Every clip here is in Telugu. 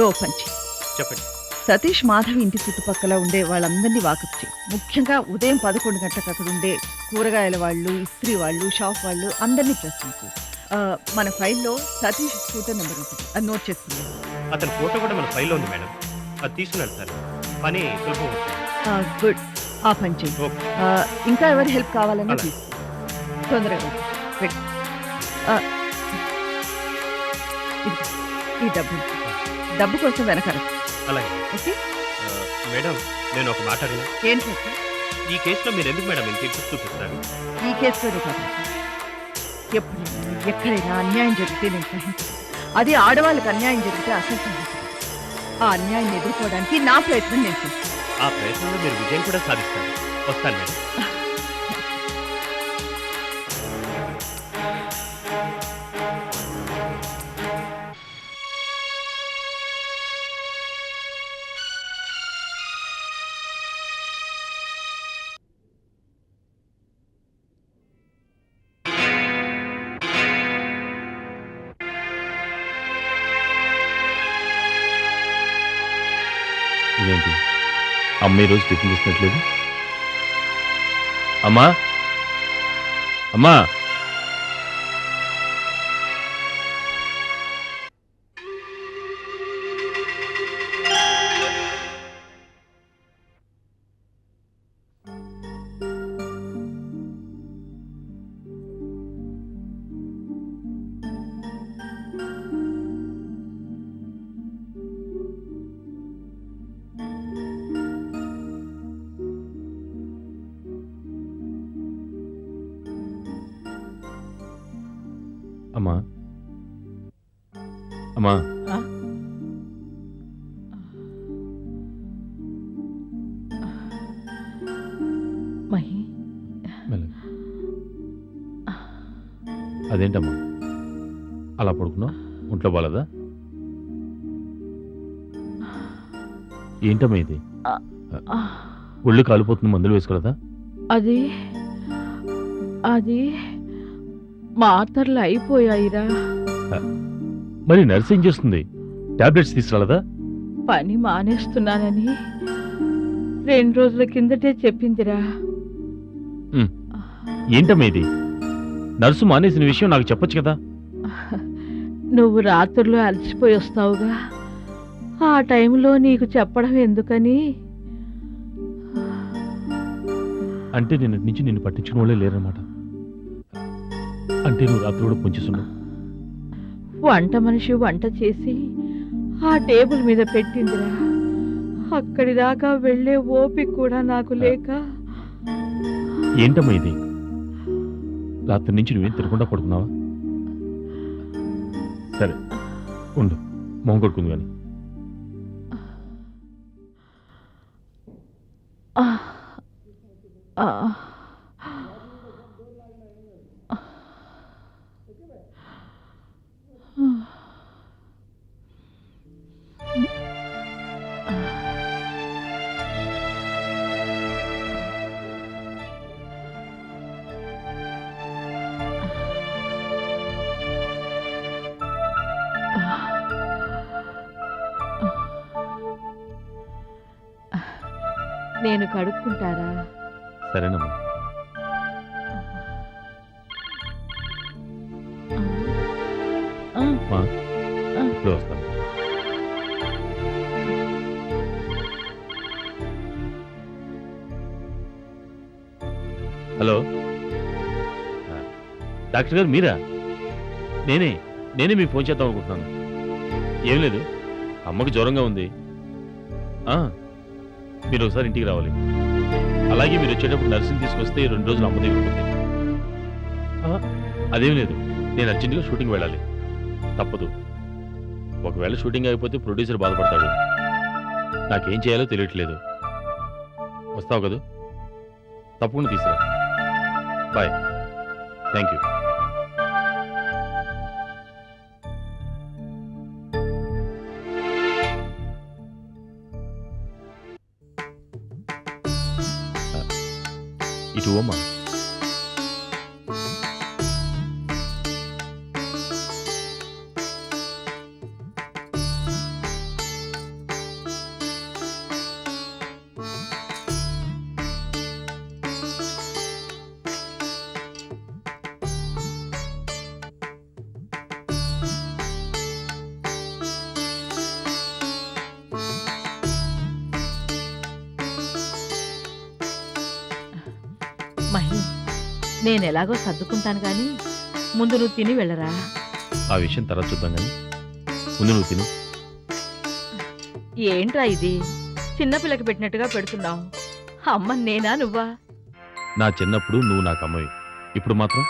నువ్వు పంచి చెప్పండి. సతీష్ మాధవ్ ఇంటి చుట్టుపక్కల ఉండే వాళ్ళందరినీ వాకప్ చేయి. ముఖ్యంగా ఉదయం పదకొండు గంటలకు అక్కడ ఉండే కూరగాయల వాళ్ళు ఇస్త్రీ వాళ్ళు షాప్ వాళ్ళు అందరినీ ప్రశ్నించు. మన ఫైల్లో సతీష్ స్కూటర్ నెంబర్ ఉంటుంది. అది నోట్ చేసుకుందాం అతని ఫోటో కూడా మన ఫైల్లో ఉంది మేడం. అది తీసుకున్నాను సార్. పని సులభం గుడ్. ఆ పని. ఆ, ఇంకా ఎవరి హెల్ప్. తీసుకో. తొందరగా ఈ డబ్బు డబ్బు కోసం వెనకాల. అలాగే. ఓకే? మేడం నేను ఒక మాట అడిగిన? ఏంటి చెప్పు? ఈ కేసులో మీరు ఎందుకు మేడం ఇంత ఇంట్రెస్ట్ చూపిస్తారు ఈ కేసులోనే కాదు. ఎప్పుడు ఎక్కడైనా అన్యాయం జరిగితే నేను సహించను. అది ఆడవాళ్ళకి అన్యాయం జరిగితే అసలు సహించను. ఆ అన్యాయాన్ని ఎదుర్కోవడానికి నా ప్రయత్నం నేను చేస్తాను. ఆ ప్రయత్నంలో మీరు విజయం కూడా సాధిస్తారు. వస్తాను మేడం. అమ్మ ఈరోజు టిఫిన్ చేసినట్లేదు? అమ్మా? అమ్మా? అమ్మా? మహి. అదేంటమ్మా? అలా పడుకున్నావు? ఒంట్లో బాలదా? ఏంటమ్మా ఇది? ఒళ్ళు కాలిపోతుంది మందులు వేసుకోలేదా? అది అది మాత్రలు అయిపోయాయిరా. మరి నర్స్ ఏం చేస్తుంది. టాబ్లెట్స్ తీసుకురాలదా? పని మానేస్తున్నానని రెండు రోజుల కిందటే చెప్పిందిరా. ఏంటమ్మా ఇది? నర్సు మానేసిన విషయం నాకు చెప్పొచ్చు కదా? నువ్వు రాత్రులు అలసిపోయి వస్తావుగా. ఆ టైంలో నీకు చెప్పడం ఎందుకని? అంటే నిన్నటి నుంచి నిన్ను పట్టించుకున్న వాళ్ళే లేరన్నమాట. అంటే నువ్వు రాత్రి కూడా పొంచేస్తున్నావు వంట మనిషి వంట చేసి ఆ టేబుల్ మీద పెట్టిందిరా. అక్కడి దాకా వెళ్ళే ఓపిక కూడా నాకు లేక. ఏంటమ్మా ఇది? రాత్రి నుంచి నువ్వేం తినకుండా పడుకున్నావా? సరే ఉండు. మొహం కొడుకుంది కానీ. ఆ, ఆ. నేను కడుక్కుంటారా? సరేనమ్మా. వస్తాను. హలో. డాక్టర్ గారు మీరా? నేనే నేనే మీకు ఫోన్ చేద్దాం అనుకుంటున్నాను. ఏం లేదు అమ్మకి జ్వరంగా ఉంది. ఆ, మీరు ఒకసారి ఇంటికి రావాలి. అలాగే మీరు వచ్చేటప్పుడు నర్సింగ్ తీసుకొస్తే రెండు రోజులు అమ్మ దగ్గర ఉంటుంది. అదేం లేదు. నేను అర్జెంటుగా షూటింగ్ వెళ్ళాలి. తప్పదు. ఒకవేళ షూటింగ్ అయిపోతే ప్రొడ్యూసర్ బాధపడతాడు. నాకేం చేయాలో తెలియట్లేదు. వస్తావు కదా? తప్పకుండా తీసుకురా. బాయ్. థ్యాంక్ యూ ఇటు నేను ఎలాగో సర్దుకుంటాను గాని ముందు నువ్వు తిని వెళ్ళరా? ఆ విషయం తర్వాత చూద్దాం కానీ ముందు నువ్వు తిను. ఏంట్రా ఇది? చిన్నపిల్లకి పెట్టినట్టుగా పెడుతున్నావు. అమ్మ నేనా నువ్వా? నా చిన్నప్పుడు నువ్వు నాకు అమ్మవి. ఇప్పుడు మాత్రం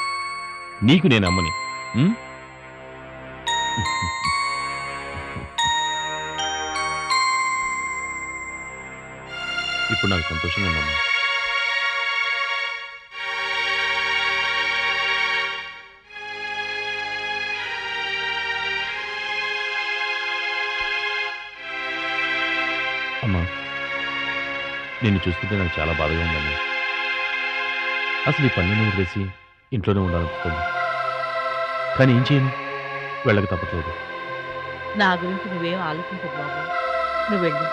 నీకు నేను అమ్మని. ఉం? ఇప్పుడు నాకు సంతోషంగా ఉందమ్మా అమ్మా నిన్ను చూస్తుంటే నాకు చాలా బాధగా ఉందమ్మా అసలు ఈ పనులను వదిలేసి ఇంట్లోనే ఉండాలనుకుంటుంది కానీ ఏం చేయను? వెళ్ళక తప్పట్లేదు. నా గురించి నువ్వేం ఆలోచించదు బాబు. నువ్వు వెళ్ళు.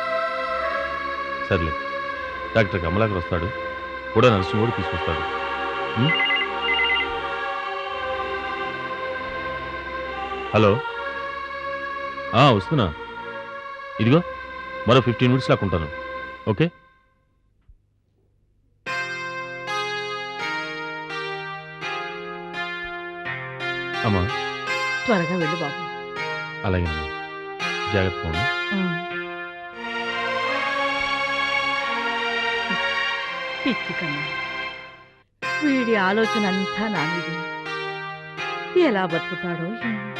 సర్లే. డాక్టర్ కమలాకర్ వస్తాడు. కూడా నర్సు కూడా తీసుకొస్తాడు? హలో? వస్తున్నా. ఇదిగో. మరో ఫిఫ్టీన్ మినిట్స్ లాగా ఉంటాను. ఓకే? అమ్మా. త్వరగా వెళ్ళు బాబు. అలాగే జాగ్రత్త. పిచ్చి కన్నా వీడి ఆలోచన అంతా నా మీద ఎలా బతుకుతాడో ఏమో.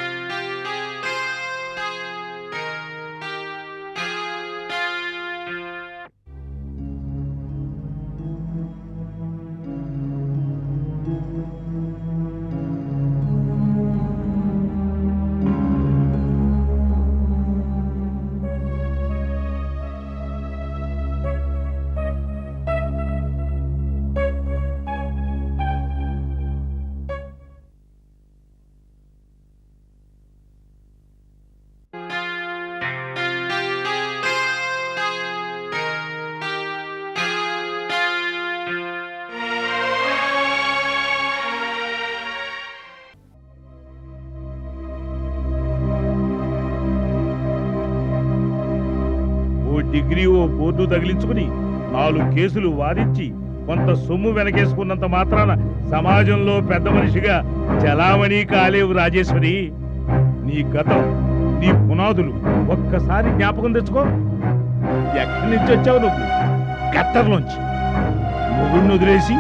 ఓ బోర్డు తగిలించుకుని నాలుగు కేసులు వాదించి కొంత సొమ్ము వెనకేసుకున్నంత మాత్రాన సమాజంలో పెద్ద మనిషిగా చలామణి కాలేవు రాజేశ్వరి. నీ గతం నీ పునాదులు ఒక్కసారి జ్ఞాపకం తెచ్చుకో. ఎక్కడి నుంచి వచ్చావు నువ్వు? కత్తర్లోంచి వదిలేసి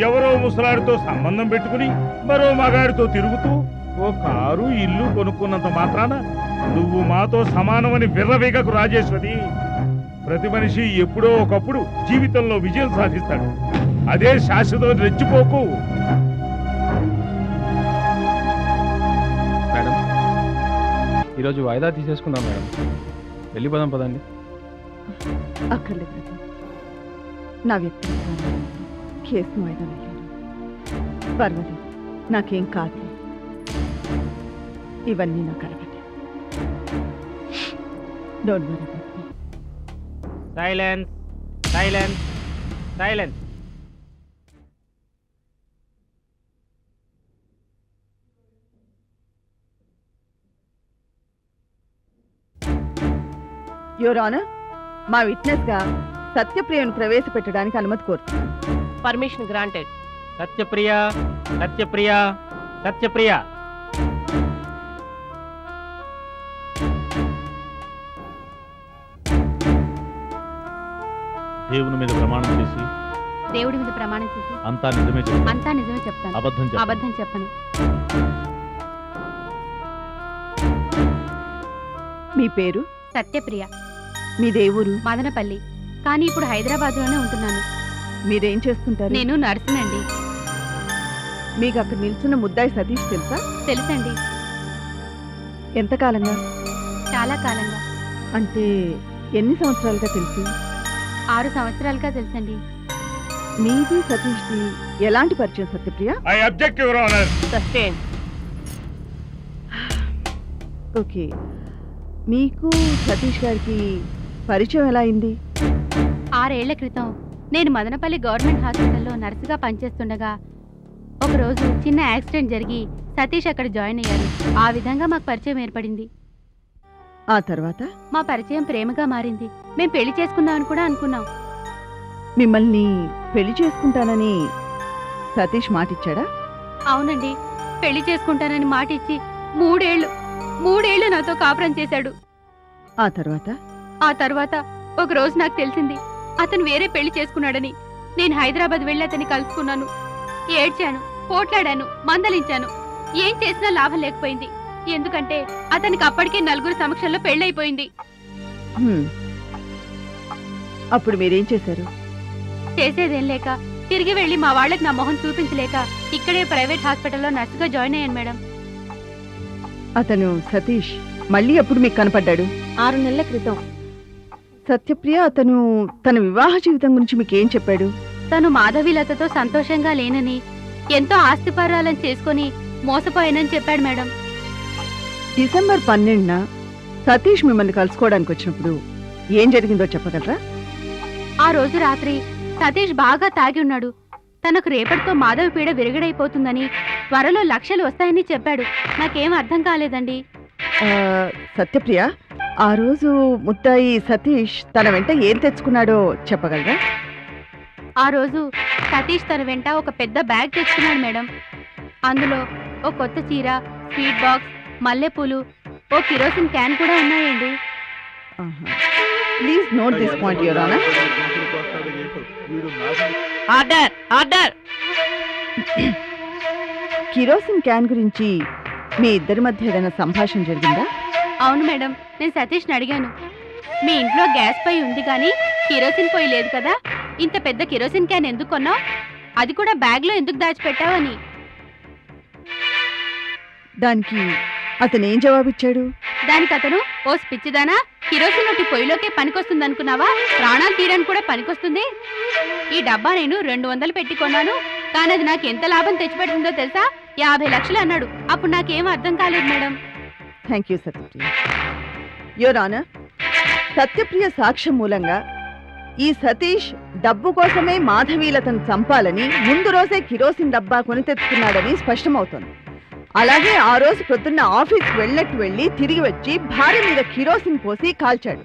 ఎవరో ముసలాడితో సంబంధం పెట్టుకుని మరో మగాడితో తిరుగుతూ ఓ కారు ఇల్లు కొనుక్కున్నంత మాత్రాన నువ్వు మాతో సమానమని విర్రవీగకు రాజేశ్వరి. ప్రతి మనిషి ఎప్పుడో ఒకప్పుడు జీవితంలో విజయం సాధిస్తాడు. అదే శాశ్వతం రెచ్చిపోకు. మేడం ఈరోజు వాయిదా తీసేసుకుందాం మేడం. వెళ్ళిపోదాం పదండి. అక్కర్లేదు. నా వ్యక్తిగత కేసు వాయిదా వేయలేదు. పర్వాలేదు నాకేం కాదు ఇవన్నీ నాకు అలవాటే don't worry silence silence silence your honour మా విట్నెస్గా సత్యప్రియను ప్రవేశపెట్టడానికి అనుమతి కోరుతున్నాను పర్మిషన్ గ్రాంటెడ్ సత్యప్రియ సత్యప్రియ సత్యప్రియ. దేవుని మీద ప్రమాణం చేసి దేవుడి మీద ప్రమాణం చేసి అంతా నిజమే చెప్తాను అంతా నిజమే చెప్తాను. అబద్ధం చెప్పను. అబద్ధం చెప్పను. మీ పేరు? సత్యప్రియ. మీ దేవురు మదనపల్లి. కానీ ఇప్పుడు హైదరాబాద్లోనే ఉంటున్నాను. మీరేం చేస్తుంటారు? నేను నర్సునండి మీకు అక్కడ నిల్చున్న ముద్దాయి సతీష్ తెలుసా? తెలుసండి. ఎంతకాలంగా? చాలా కాలంగా. అంటే ఎన్ని సంవత్సరాలుగా తెలుసు? ఆరు సంవత్సరాలుగా తెలుసండి. మీది సతీష్ది ఎలాంటి పరిచయం Satyapriya? I object your honour sustain okay. మీకు సతీష్ గారికి పరిచయం ఎలా అయింది? ఆరేళ్ళ క్రితం నేను మదనపల్లి గవర్నమెంట్ హాస్పిటల్లో నర్సుగా పనిచేస్తుండగా ఒకరోజు చిన్న యాక్సిడెంట్ జరిగి సతీష్ అక్కడ జాయిన్ అయ్యారు. ఆ విధంగా మాకు పరిచయం ఏర్పడింది. ఆ తర్వాత? మా పరిచయం ప్రేమగా మారింది. మేము పెళ్ళి చేసుకుందామని కూడా అనుకున్నాం. మిమ్మల్ని పెళ్ళి చేసుకుంటానని సతీష్ మాటిచ్చాడా? అవునండి. పెళ్ళి చేసుకుంటానని మాటిచ్చి మూడేళ్ళు మూడేళ్ళు నాతో కాపురం చేశాడు. ఆ తర్వాత? ఆ తర్వాత ఒక రోజు నాకు తెలిసింది అతను వేరే పెళ్ళి చేసుకున్నాడని. నేను హైదరాబాద్ వెళ్ళి అతన్ని కలుసుకున్నాను. ఏడ్చాను పోట్లాడాను మందలించాను. ఏం చేసినా లాభం లేకపోయింది. ఎందుకంటే అతనికి అప్పటికే నలుగురు సమక్షంలో పెళ్ళైపోయింది. అప్పుడు మీరేం చేశారు? చేసేదేం లేక తిరిగి వెళ్ళి మా వాళ్ళకి నా మొహం చూపించలేక ఇక్కడే ప్రైవేట్ హాస్పిటల్లో నర్సుగా జాయిన్ అయ్యాను మేడం. అతను సతీష్ మళ్ళీ ఎప్పుడు మీకు కనపడ్డాడు? ఆరు నెలల క్రితం. సత్యప్రియ అతను తన వివాహ జీవితం గురించి మీకు ఏం చెప్పాడు? తను మాధవీలతతో సంతోషంగా లేనని ఎంతో ఆస్తిపరాలను చేసుకొని మోసపోయానని చెప్పాడు మేడం. డిసెంబర్ పన్నెండున సతీష్ మిమ్మల్ని కలుసుకోవడానికి వచ్చినప్పుడు ఏం జరిగిందో చెప్పగలరా? ఆ రోజు రాత్రి సతీష్ బాగా తాగి ఉన్నాడు. తనకు రేపటితో మాధవి పీడ విరగడైపోతుందని త్వరలో లక్షలు వస్తాయని చెప్పాడు. నాకేం అర్థం కాలేదండి. సత్యప్రియ ఆ రోజు ముత్తాయి సతీష్ తన వెంట ఏం తెచ్చుకున్నాడో చెప్పగలరా? ఆ రోజు సతీష్ తన వెంట ఒక పెద్ద బ్యాగ్ తెచ్చుకున్నాడు మేడం. అందులో ఓ కొత్త చీర స్వీట్ బాక్స్ మల్లెపూలు ఓ కిరోసిన్ క్యాన్ కూడా ఉన్నాయండి. Please note this point your honour order order kerosene can గురించి మీ ఇద్దరి మధ్య ఏదైనా సంభాషణ జరిగిందా? అవును మేడం నేను సతీష్ని అడిగాను. మీ ఇంట్లో గ్యాస్ పొయ్యి ఉంది కానీ కిరోసిన్ పొయ్యి లేదు కదా. ఇంత పెద్ద కిరోసిన్ క్యాన్ ఎందుకు కొన్నావు? అది కూడా బ్యాగ్లో ఎందుకు దాచిపెట్టావు అని. దానికి అతను ఏం జవాబిచ్చాడు? దానికి అతను ఓ పిచ్చిదానా కిరోసిన్ ఒకటి పొయ్యిలోకే పనికొస్తుంది అనుకున్నావా ప్రాణాలు తీయడానికి కూడా పనికొస్తుంది? ఈ డబ్బా నేను రెండు వందలు పెట్టి కొన్నాను. కానీ అది నాకు ఎంత లాభం తెచ్చిపెట్టిందో తెలుసా? యాభై లక్షలు అన్నాడు. అప్పుడు నాకేం అర్థం కాలేదు madam. Thank you Satyapriya your honour Satyapriya సాక్ష్యం మూలంగా ఈ సతీష్ డబ్బు కోసమే మాధవీలతను చంపాలని ముందు రోజే కిరోసిన్ డబ్బా కొని తెచ్చుకున్నాడని స్పష్టమవుతోంది. అలాగే ఆ రోజు పొద్దున్న ఆఫీస్ వెళ్ళట్టు వెళ్ళి తిరిగి వచ్చి భార్య మీద కిరోసిన్ పోసి కాల్చాడు.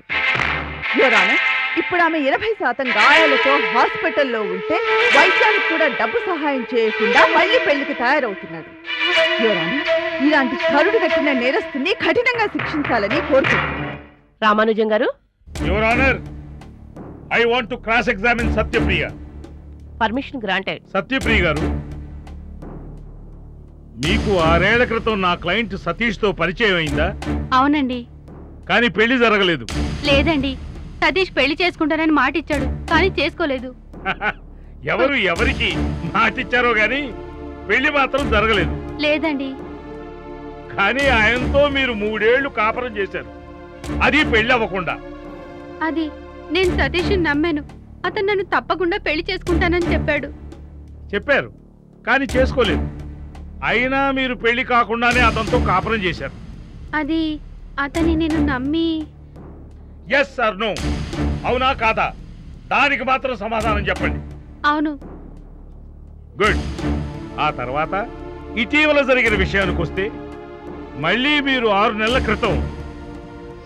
ఇప్పుడు ఆమె ఎనభై శాతం గాయాలతో హాస్పిటల్లో ఉంటే వైద్యానికి కూడా డబ్బు సహాయం చేయకుండా మళ్ళీ పెళ్ళికి తయారవుతున్నాడు. ఇలాంటి కరుడు కట్టిన నేరస్తుని కఠినంగా శిక్షించాలని కోరుకుంటున్నాను. Ramanujam garu? Your honour I want to cross examine Satyapriya permission granted Satyapriya garu మీకు ఆరేళ్ళ క్రితం నా క్లయింట్ సతీష్తో పరిచయం అయిందా? అవునండి. కానీ పెళ్ళి జరగలేదు. లేదండి. సతీష్ పెళ్ళి చేసుకుంటానని మాట ఇచ్చాడు కానీ చేసుకోలేదు. ఎవరు ఎవరికి మాటిచ్చారో గాని పెళ్ళి మాత్రం జరగలేదు. లేదండి. కానీ ఆయనతో మీరు మూడేళ్ళు కాపురం చేశారు. అది పెళ్ళి అవ్వకుండా అది నేను సతీష్ నమ్మాను. అతను నన్ను తప్పకుండా పెళ్ళి చేసుకుంటానని చెప్పాడు. చెప్పారు కానీ చేసుకోలేదు. అయినా మీరు పెళ్ళి కాకుండానే అతనితో కాపురం చేశారు. అది అతని నేను నమ్మి ఎస్ సార్ నో అవునా కాదా? దానికి మాత్రం సమాధానం చెప్పండి. అవును. గుడ్ ఆ తర్వాత ఇటీవల జరిగిన విషయానికి వస్తే మళ్ళీ మీరు ఆరు నెలల క్రితం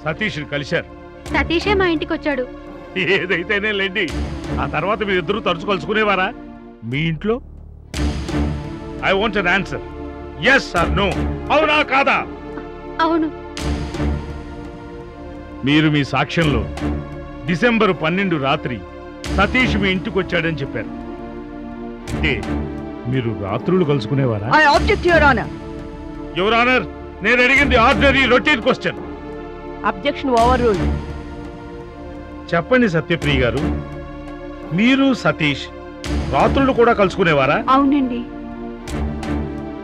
సతీష్ని కలిశారు. సతీషే మా ఇంటికి వచ్చాడు ఏదైతేనే లేండి. ఆ తర్వాత మీరు ఇద్దరు తరచు కలుసుకునేవారా మీ ఇంట్లో? I want an answer yes sir no అవునా కాదా? అవును. మీరు మీ సాక్ష్యంలో డిసెంబర్ పన్నెండు రాత్రి సతీష్ మీ ఇంటికి వచ్చాడని చెప్పారు. అంటే మీరు రాత్రులు కలుసుకునేవారా? I object your honour your honour నేను అడిగింది ordinary routine question objection overrule చెప్పండి సత్యప్రియ గారు. మీరు సతీష్ రాత్రులు కూడా కలుసుకునేవారా? అవునండి.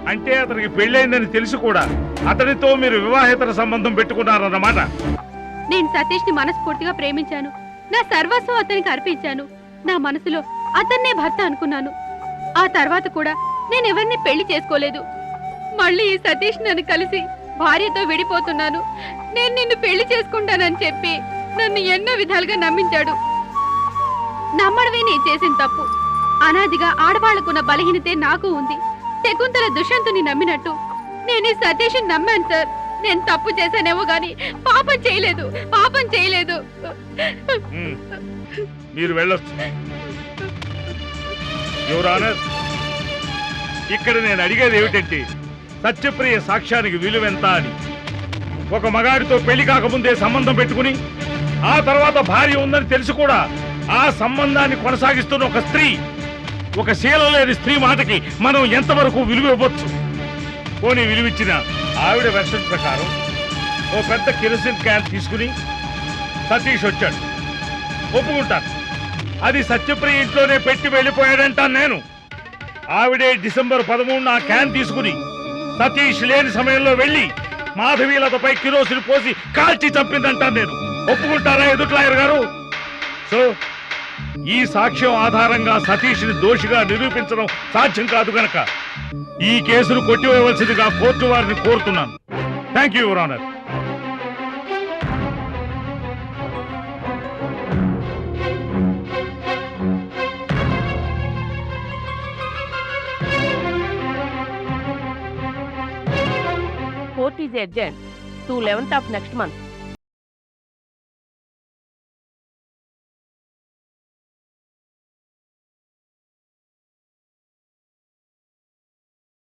అంటే అతనికి పెళ్ళైందని తెలిసి కూడా అతనితో మీరు వివాహేతర సంబంధం పెట్టుకున్నారన్నమాట. నేను సతీష్ని మనస్ఫూర్తిగా ప్రేమించాను. నా సర్వస్వం అతనికి అర్పించాను. నా మనసులో అతన్నే భర్త అనుకున్నాను. ఆ తర్వాత కూడా నేను ఎవరిని పెళ్ళి చేసుకోలేదు. మళ్ళీ ఈ సతీష్ నన్ను కలిసి భార్యతో విడిపోతున్నాను. నేను నిన్ను పెళ్ళి చేసుకుంటానని చెప్పి నన్ను ఎన్నో విధాలుగా నమ్మించాడు. నమ్మడమే నేను చేసిన తప్పు. అనాదిగా ఆడవాళ్ళకున్న బలహీనతే నాకు ఉంది. శకుంతల దుష్యంతుని నమ్మినట్టు. నేను ఈ సతీష్ నమ్మాను సార్. నేను తప్పు చేశానేమో గాని పాపం చేయలేదు పాపం చేయలేదు. మీరు వెళ్ళొచ్చు. యువర్ ఇక్కడ నేను అడిగేది ఏమిటంటే సత్యప్రియ సాక్ష్యానికి విలువెంత అని. ఒక మగాడితో పెళ్ళి కాకముందే సంబంధం పెట్టుకుని ఆ తర్వాత భార్య ఉందని తెలిసి కూడా ఆ సంబంధాన్ని కొనసాగిస్తున్న ఒక స్త్రీ ఒక శీల లేని స్త్రీ మాటకి మనం ఎంతవరకు విలువ ఇవ్వచ్చు? పోనీ విలువిచ్చిన ఆవిడ వెర్షన్ ప్రకారం ఓ పెద్ద కిరసిన్ క్యాన్ తీసుకుని సతీష్ వచ్చాడు. ఒప్పుకుంటాను. అది సత్యప్రియ ఇంట్లోనే పెట్టి వెళ్ళిపోయాడంటాను నేను. ఆవిడే డిసెంబర్ పదమూడున ఆ క్యాన్ తీసుకుని సతీష్ లేని సమయంలో వెళ్ళి మాధవీలతపై కిరోసిన్ పోసి కాల్చి చంపిందంటాను నేను. ఒప్పుకుంటారా ఎదుట్లాయర్ గారు? సో ఈ సాక్ష్యం ఆధారంగా సతీష్ని దోషిగా నిరూపించడం సాధ్యం కాదు గనక. ఈ కేసును కొట్టివేయవలసిందిగా కోర్టు వారిని కోరుతున్నాను. Thank you your honour court is adjourned to eleventh of next month